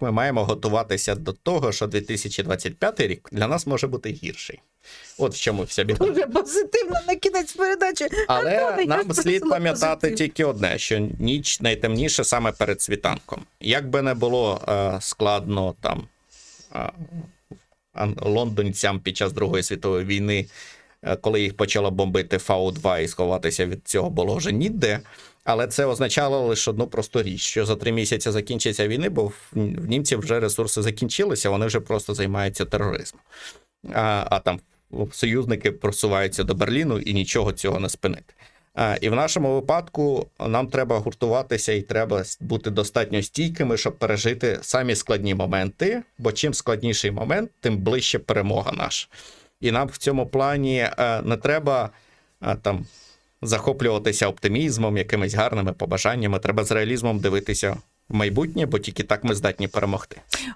ми маємо готуватися до того, що 2025 рік для нас може бути гірший. От в чому вся біда. Дуже позитивно на кінець передачі. Але Антоне, нам слід пам'ятати позитив. тільки одне: що ніч найтемніше саме перед світанком. Як би не було е, складно там е, лондонцям під час Другої світової війни, е, коли їх почало бомбити Фау-2 і сховатися від цього було вже ніде. Але це означало лише одну просту річ, що за три місяці закінчиться війни, бо в німців вже ресурси закінчилися, вони вже просто займаються тероризмом. А, а там союзники просуваються до Берліну і нічого цього не спинити. А, І в нашому випадку нам треба гуртуватися і треба бути достатньо стійкими, щоб пережити самі складні моменти. Бо чим складніший момент, тим ближче перемога наша. І нам в цьому плані е, не треба е, там захоплюватися оптимізмом, якимись гарними побажаннями. Треба з реалізмом дивитися в майбутнє, бо тільки так ми здатні перемогти.